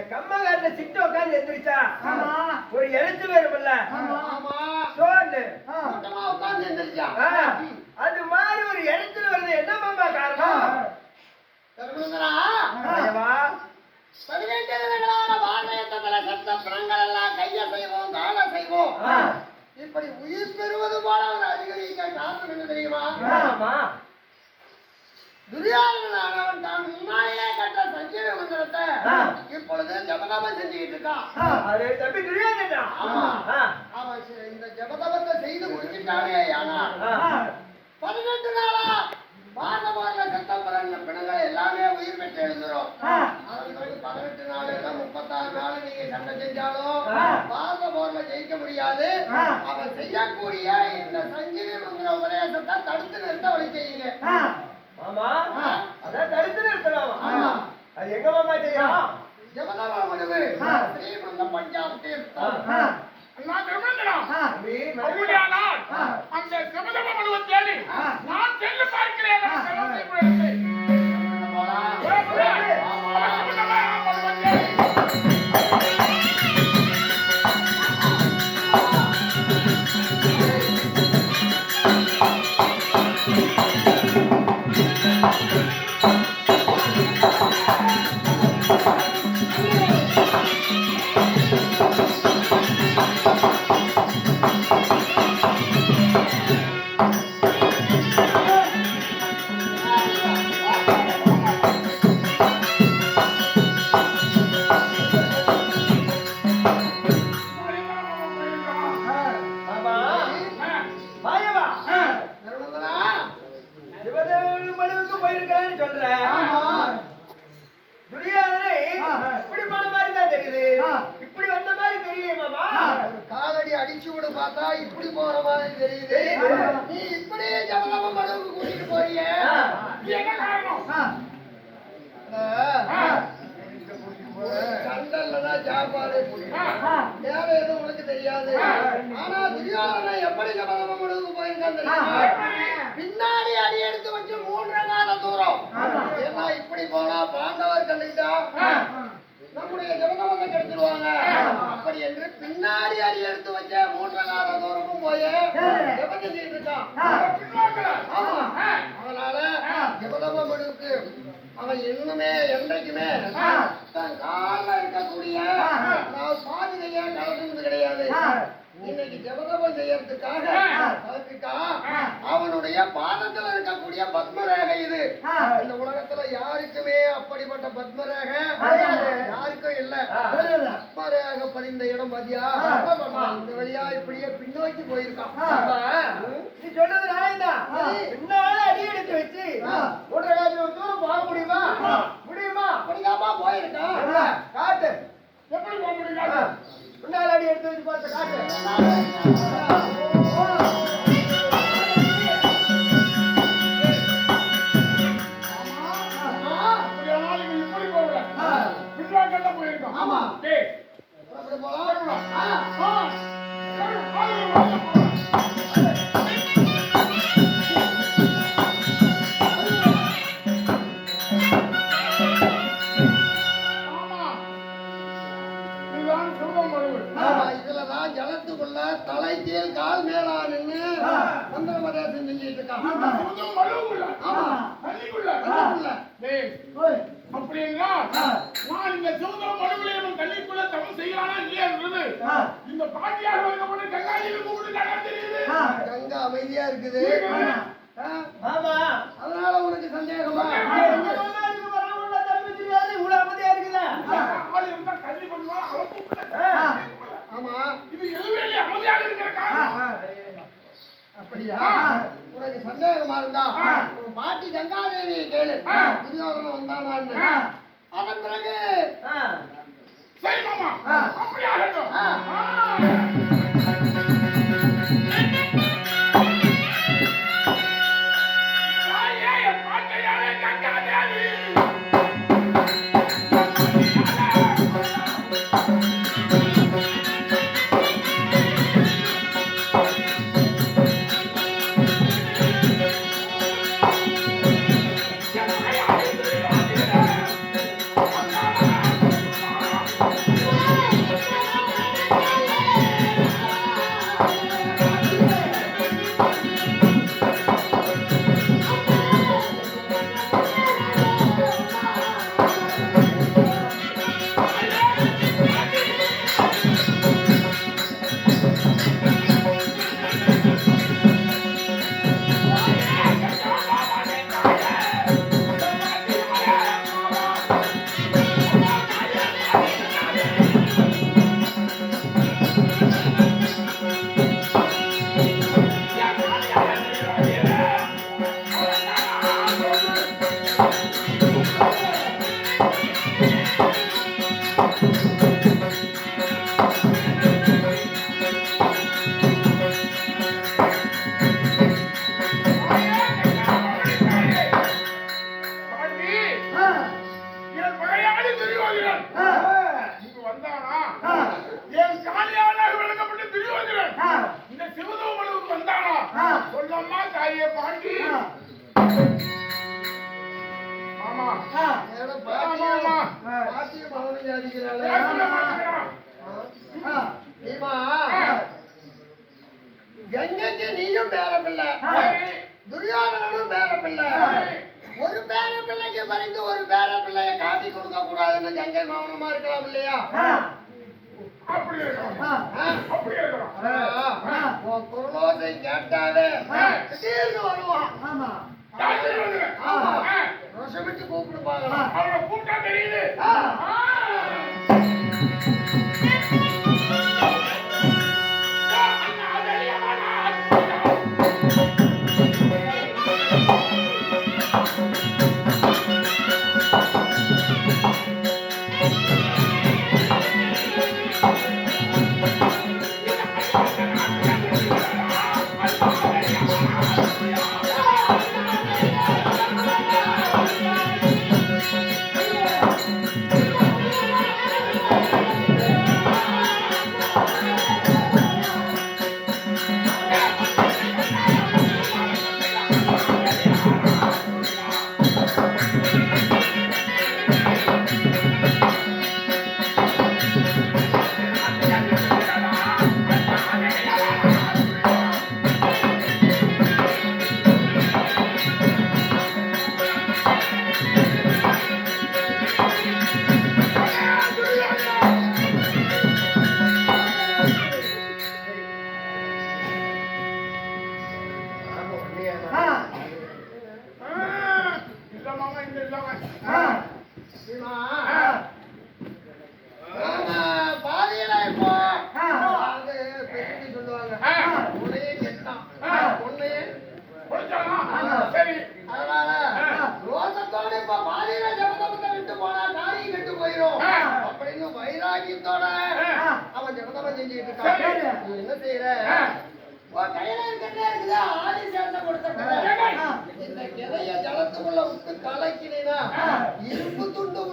இந்த கம்மகாட்டுல சிட்டு உட்காந்து எந்திரிச்சா. ஒரு எழுத்து வரும்ல ஆமா. சோன்னு கூட்டமா உட்கார்ந்து எந்திரிச்சான். ஆ, அது மாதிரி ஒரு எழுத்துல வருது. என்ன மாமா காரணம்? பதினெட்டு விதங்களான கைய செய்வோம் கால செய்வோம். ஆ, இப்படி உயிர் பெறுவது போல ஒரு அதிகரிக்க காரணம் என்ன தெரியுமா? துரியாதனானவன் தான் ஆ. இப்பொழுது ஜபதபம் செஞ்சுக்கிட்டு இருக்கான் ஆமா. அவன் இந்த ஜபதபத்தை செய்து முடிச்சிட்டானே ஆனால் ஆ, பதினெட்டு நாளா பாரதமான சத்தம் பிறந்த பிணங்கள் எல்லாமே உயிர் பெற்று எழுந்துரும் பதினெட்டு நாள் இல்ல முப்பத்தாறு நாள் நீங்க சண்டை செஞ்சாலும். பாரத போர்ல ஜெயிக்க முடியாது. அவன் செய்யக்கூடிய இந்த சஞ்சீவி மந்திர உபதேசத்தை தடுத்து நிறுத்த வழி செய்யுங்க. ஆ. மாமா அதான் தடுத்து நிறுத்தலாமா ஆமா. அது எங்க மாமா மனுவு ஆ. ஸ்ரீமந்த பஞ்சாப் தீர்த்தம். நான் திருமணம். அந்த மனுவை தேடி. நான் சென்று பார்க்கிறேன். செல்வத்தை ஜபதபத்தை கெடுத்துருவாங்க அப்படி என்று பின்னாடி அடி எடுத்து வச்ச மூன்றரை கால தூரமும் போய். அதனால ஜபதப மனுவுக்கு அவன் இன்னுமே என்றைக்குமே தன் காலில் இருக்கக்கூடிய நான் பாதிரையா கலந்துறது கிடையாது. இன்னைக்கு ஜபதபம் செய்யறதுக்காக அதுக்குக்கா அவனுடைய பாதத்துல இருக்கக்கூடிய பத்மரேகை இது. இந்த உலகத்துல யாருக்குமே அப்படிப்பட்ட பத்மரேகை யாருக்கும் இல்ல. பத்மரேகை பதிந்த இடம் பாத்தியா? இந்த வழியா இப்படியே பின்னோக்கி போயிருக்கான். நீ சொன்னது நியாயம்தான். பின்னால அடி எடுத்து வச்சு ஒன்றரை காசு தூரம் போக முடியுமா? முடியுமா? அப்படிதாப்பா போயிருக்கான். காட்டு. எப்படி போக ஆ, முடியும் பின்னால அடி எடுத்து வச்சு பார்த்து காட்டு இல்லையா அப்படி இருக்கணும். அப்படி இருக்கணும். குரலோசை கேட்டாலே திடீர்னு வருவான் ஆமா. ஆமா ரசமிட்டு கூப்பிட்டு பாக்கலாம் அவரோட கூட்டம்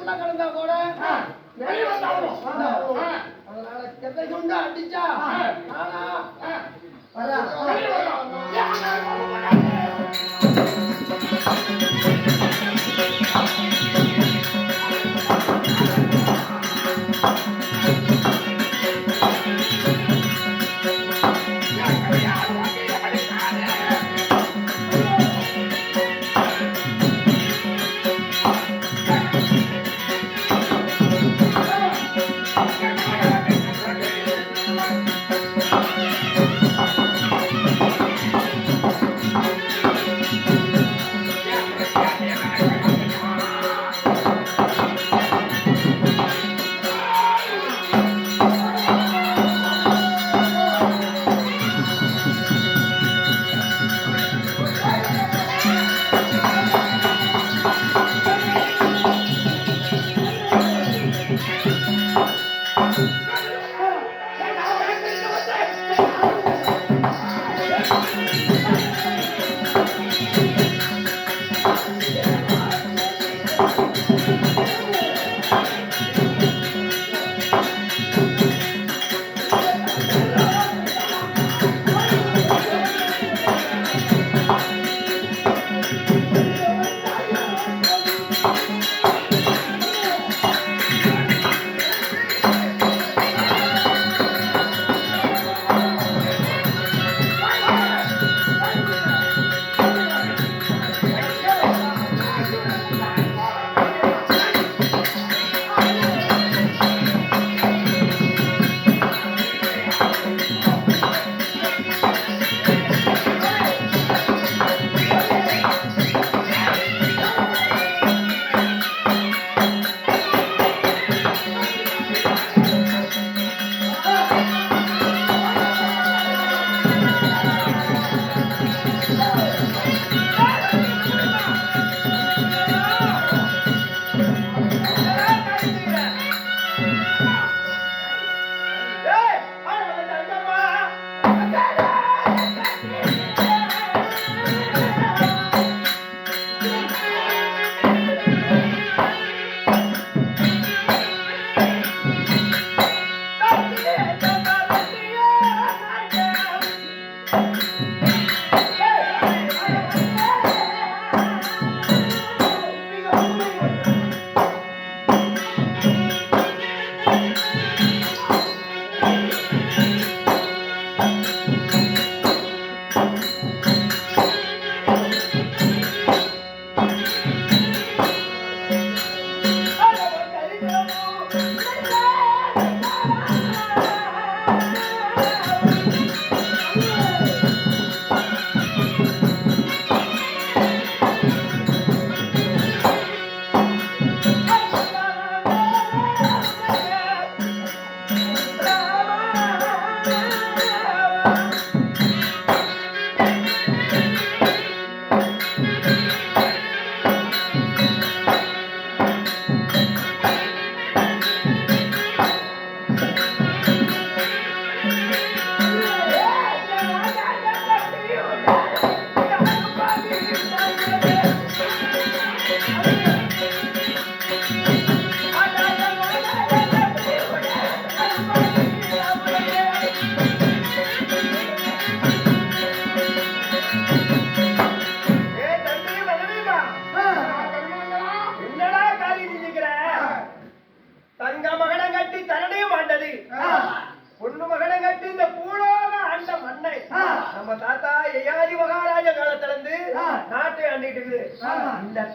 உள்ள கிடந்தா கூட. வெளியே வந்தாலும். அடிச்சா.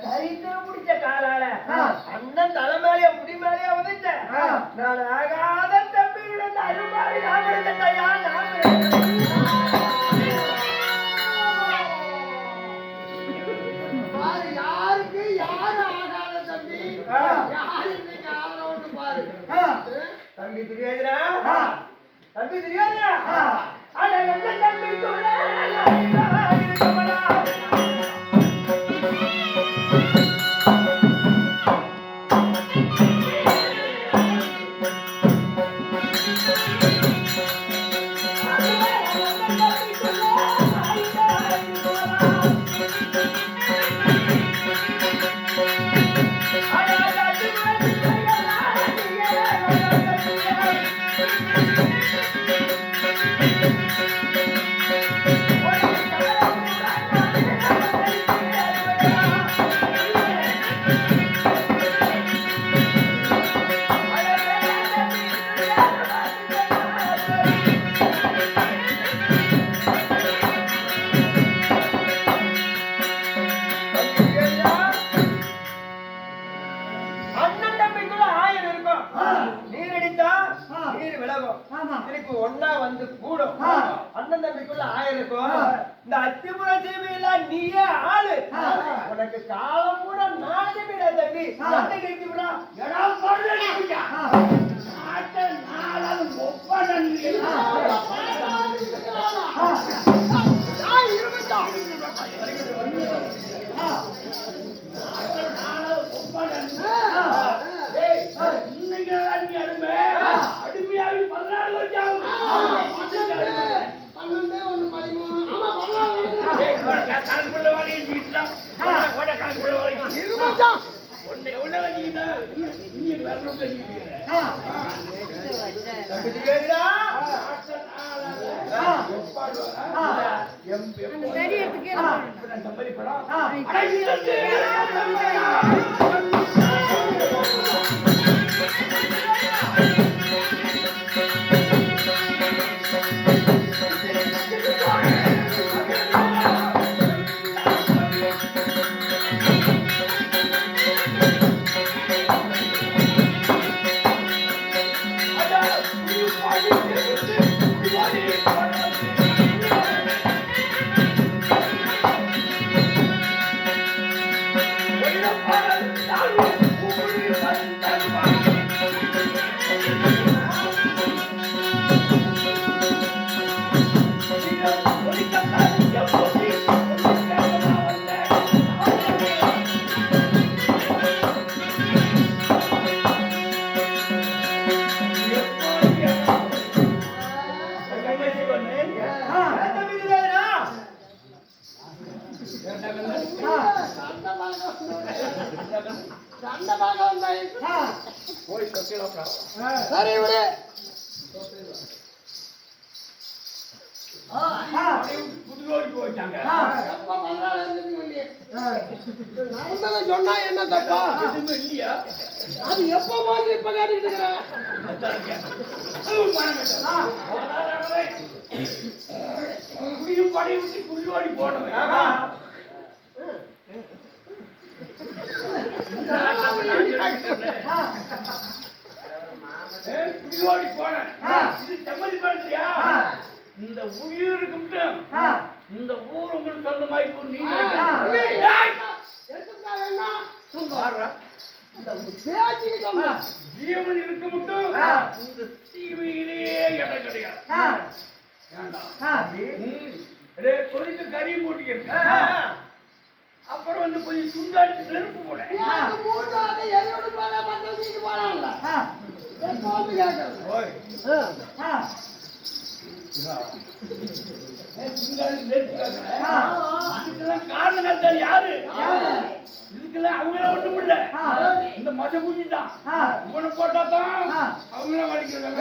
தைரியம் பிடிச்ச காலால அண்ணன் தலை மேலேயே முடி மேலேயே உதைச்ச நான் ஆகாத தம்பியுடன் அருமாறி நான் இருந்தேன்யா தம்பி? யாரு தம்பி தெரியாதுடா அட என்ன தம்பி சொல்ல எம் சொன்னா என்ன தப்பா இல்லையா அது எப்ப மாதிரி இப்ப காட்டிட்டு இருக்கிறேன் படி விட்டு குள்ளோடி போடுவேன் குள்ளோடி போனேன் இது செம்மதி இந்த உயிருக்கு மட்டும் இந்த ஊர் உங்களுக்கு சொந்த மாதிரி போய் நீங்க ஏய், எதுக்கா வேணா பாருடா. பேச்சுக்கு சொன்னா ஜீவன் இருக்க மட்டும். இந்த தீமையிலேயே இடம் கிடையாது. வேண்டாம். ம். இதே கொதிக்க கறி போட்டுக்க அப்புறம் வந்து கொஞ்சம் சுண்டாடி நெருப்பு போட. எனக்கு இதுக்கெல்லாம் எரியோடு போல இதுக்கெல்லாம் யாரு இதுக்கெல்லாம் அவங்கள ஒண்ணும் இல்ல இந்த மத பூஜி தான் இவனை போட்டா தான் அவங்கள வலிக்கிறாங்க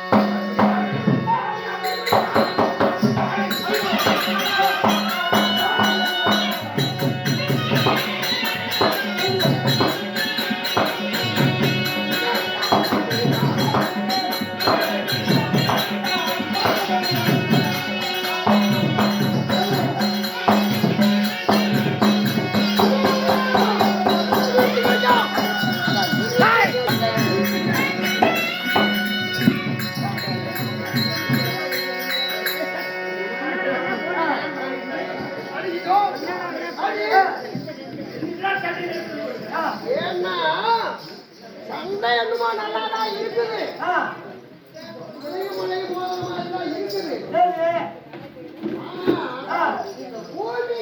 சண்டை என்னமோ நல்லாதான் தான் இருக்குது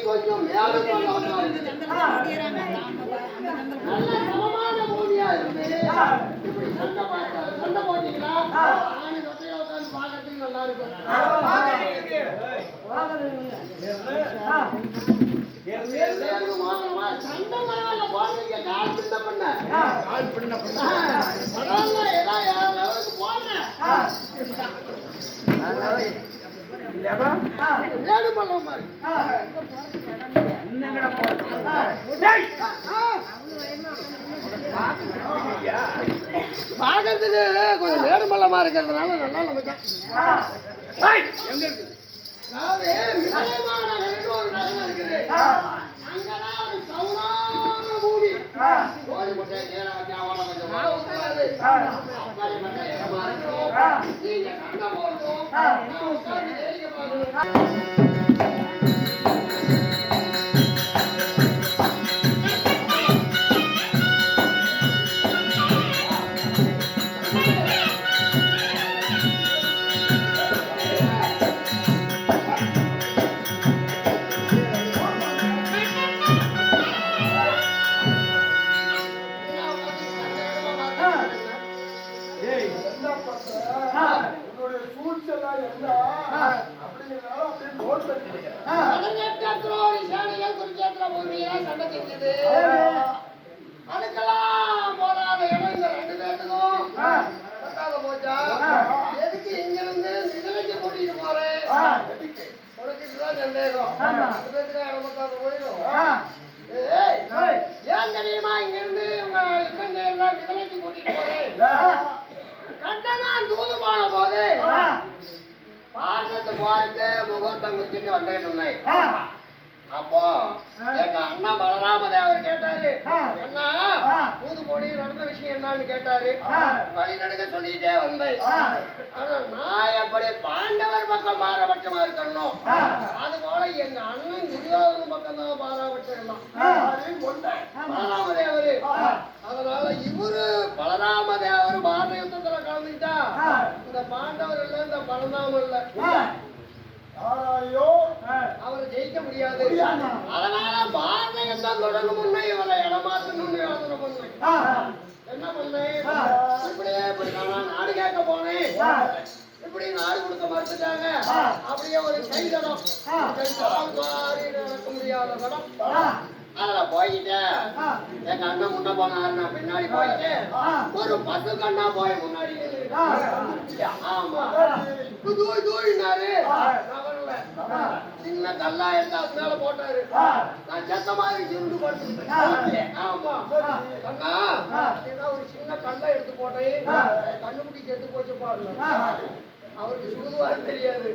கொஞ்சம் நல்ல சமமான பூமியா இப்படி சண்டை சண்டை போட்டீங்களா? ஆணி தொட்டையா நல்லா இருக்கும். பார்க்கறதுக்கு கொஞ்சம் நேரு பள்ளமா இருக்கிறதுனால நல்லா நமக்கு எங்க இருக்கு? அதாவது நகரம்னு ஒரு நகரம் இருக்குது. அங்கதான் ஒரு சவுனான பூமி. கோழி முட்டை, கேரா வச்சா அவ்வளவு கொஞ்சம் ஊத்தாது. அப்படிப்பட்ட இடமா இருக்கும். நீங்க சண்டை போடணும். நான் உட்கார்ந்து வேடிக்கை பார்க்கணும். பூமியில சண்டை செஞ்சது. அதுக்கெல்லாம் போடாத இடம் இந்த ரெண்டு பத்தாத போச்சா? எதுக்கு இங்கிருந்து சிதலைக்கு கூட்டிட்டு போறேன்? உனக்கு இதுதான் சந்தேகம். பேத்துக்கும் இடம் பத்தாத போயிடும். ஏன் தெரியுமா இங்கிருந்து உங்க இவங்க எல்லாம் சிதலைக்கு கூட்டிட்டு போறேன்? கண்டனான் தூது போன போது பார்த்துட்டு போயிட்டு முகூர்த்தம் குச்சிட்டு இருந்தேன் அப்போ எங்க அண்ணா பலராம தேவர் கேட்டாரு. அண்ணா தூது போடி நடந்த விஷயம் என்னன்னு கேட்டாரு. வழி நடக்க சொல்லிட்டே வந்தேன். ஆனா நான் எப்படி பாண்டவர் பக்கம் பாரபட்சமா இருக்கணும்? அது போல எங்க அண்ணன் துரியோதன பக்கம் தான் பாராபட்சம் எல்லாம் யாரு? கொண்டை. பலராமதேவரு அதனால இவரு பலராமதேவர் பாரத யுத்தத்துல கலந்துக்கிட்டா இந்த பாண்டவர் இல்ல இந்த பலராம இல்ல யாராலையோ அவரை ஜெயிக்க முடியாது. அதனால பாரத யுத்தம் தொடங்கும் முன்னே இவரை இடமாற்றணும்னு யோசனை பண்ணேன் என்ன பண்ணேன் இப்படியே இப்படி நான் நாடு கேட்க போனேன். இப்படி நாடு கொடுக்க மறுத்துட்டாங்க. அப்படியே ஒரு கைதடம். நடக்க முடியாத தடம். அதுல போயிட்டேன். எங்க அண்ணன் முன்ன நான் பின்னாடி போயிட்டேன். ஒரு பசு கண்ணா போய் முன்னாடி. ஆமா. தூய் தூயினாரு. சின்ன கல்லா அது மேல போட்டாரு? நான் செத்த மாதிரி சுருண்டு படுத்துக்கிட்டேன். ஆமா. கண்ணா இதான் ஒரு சின்ன கல்லை எடுத்து போட்டேன். கண்ணுக்குட்டி செத்து போச்சு பாருங்க. அவருக்கு சுடுவாரு தெரியாது.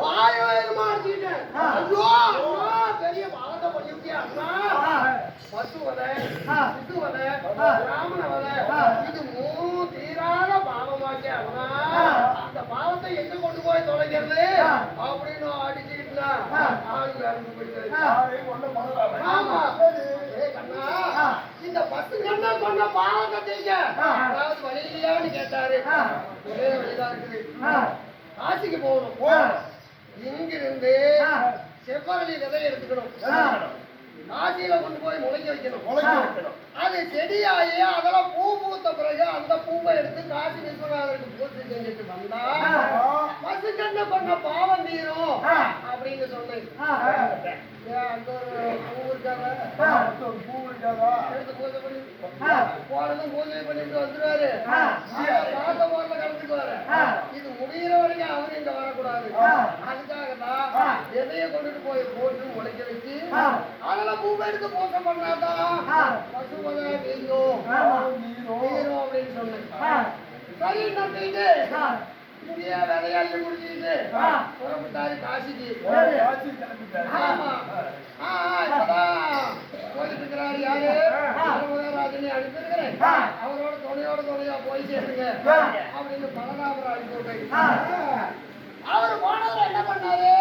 வாய் அடிச்சிட்டேன் ஐயோ அண்ணா பெரிய பாவத்தை பண்ணிவிட்டியா அண்ணா பசு வதை சித்து வதை பிராமண வதை இது மூணு அந்த பாவத்தை எங்க கொண்டு போய் தொலைக்கிறது? அப்படின்னு அடிச்சுக்கிட்டா கொண்டு இந்த பத்து கண்ணா சொன்ன பாவத்தை தீங்க அதாவது வழி இல்லையான்னு கேட்டாரு. ஒரே வழிதான் இருக்குது. காசிக்கு போகணும். இங்கிருந்து செவ்வரளி விதை எடுத்துக்கணும். காசியில கொண்டு போய் முளைக்க வைக்கணும். முளைக்க வைக்கணும். அது செடியாகி அதெல்லாம் பூ பூத்த பிறகு அந்த பூவை எடுத்து காசி விஸ்வநாதருக்கு பூஜை செஞ்சுட்டு வந்தா பசுக்கண்ண பண்ண பாவம் தீரும் அப்படின்னு சொன்னேன். அந்த ஒரு பூ இருக்காங்க. ஒரு பூ இருக்காதா? எடுத்து பூஜை பண்ணி போனதும் பூஜை பண்ணிட்டு வந்துருவாரு. பார்த்த போறத கலந்துக்குவாரு. இது முடியிற வரைக்கும் அவரு இங்க வரக்கூடாது. அதுக்காக தான் எதைய கொண்டுட்டு போய் போட்டு முளைக்க வச்சு அதுல பூவை எடுத்து பூஜை பண்ணாதான் நீரும். நீரும் அப்படின்னு சொன்னேன் இங்கேயே விதையாள்ளி முடிச்சுட்டு புறப்பட்டாரு காசிக்கு. ஆமா. இருக்கிறாரு யாரு? ராஜனை அனுப்பியிருக்கிறேன். அவரோட துணையோட துணையா போய் சேருங்க. அப்படின்னு பலராமர் அனுப்பி விட்டேன். அவரு போனதுல என்ன பண்ணாரு?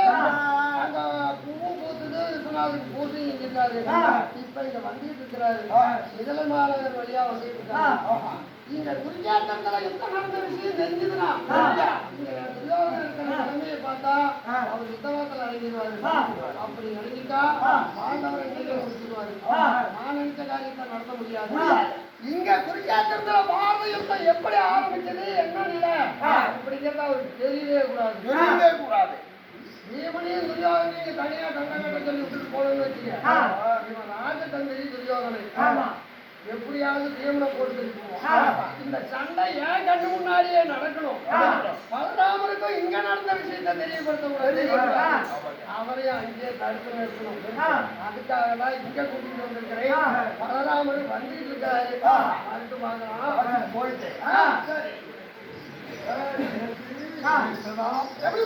அங்க பூவும் விஸ்வநாதருக்கு பூசி இருக்காரு இப்ப இங்க வந்துட்டு இருக்கிறாரு. முதல மாநகர் வழியா வந்துட்டு இருக்காரு. இங்க குருஜாத்தங்களை எந்த நடந்த விஷயம் தெரிஞ்சதுன்னா நிலைமையை பார்த்தா அவர் யுத்தவாதத்தில் அடங்கிடுவாரு அப்படி அடங்கிட்டா பாண்டவரை கையில முடிச்சிருவாரு நான் நினைச்ச காரியத்தை நடத்த முடியாது. இங்க குருஜாத்திரத்துல பாரத யுத்தம் எப்படி ஆரம்பிச்சது என்ன நிலை? அப்படிங்கிறத அவருக்கு தெரியவே கூடாது. தெரியவே கூடாது. பீமனையும் துரியோதனையும் தனியா கண்ட கட்ட சொல்லி விட்டுட்டு போனோம்னு வச்சுக்க இவன் ராஜதந்திரி துரியோதனை. எப்படியாவது பீமனை போட்டு இந்த சண்டை ஏன் கண்ணு முன்னாடியே நடக்கணும்? பலராமருக்கும் இங்க நடந்த விஷயத்தை தெரியப்படுத்த அவரையும் அங்கேயே தடுத்து நிறுத்தணும். அதுக்காக தான் இங்க கூட்டிட்டு வந்திருக்கிறேன். பலராமர் வந்துட்டு இருக்காரு. அடுத்து வாங்கலாம் போயிட்டு. எப்படி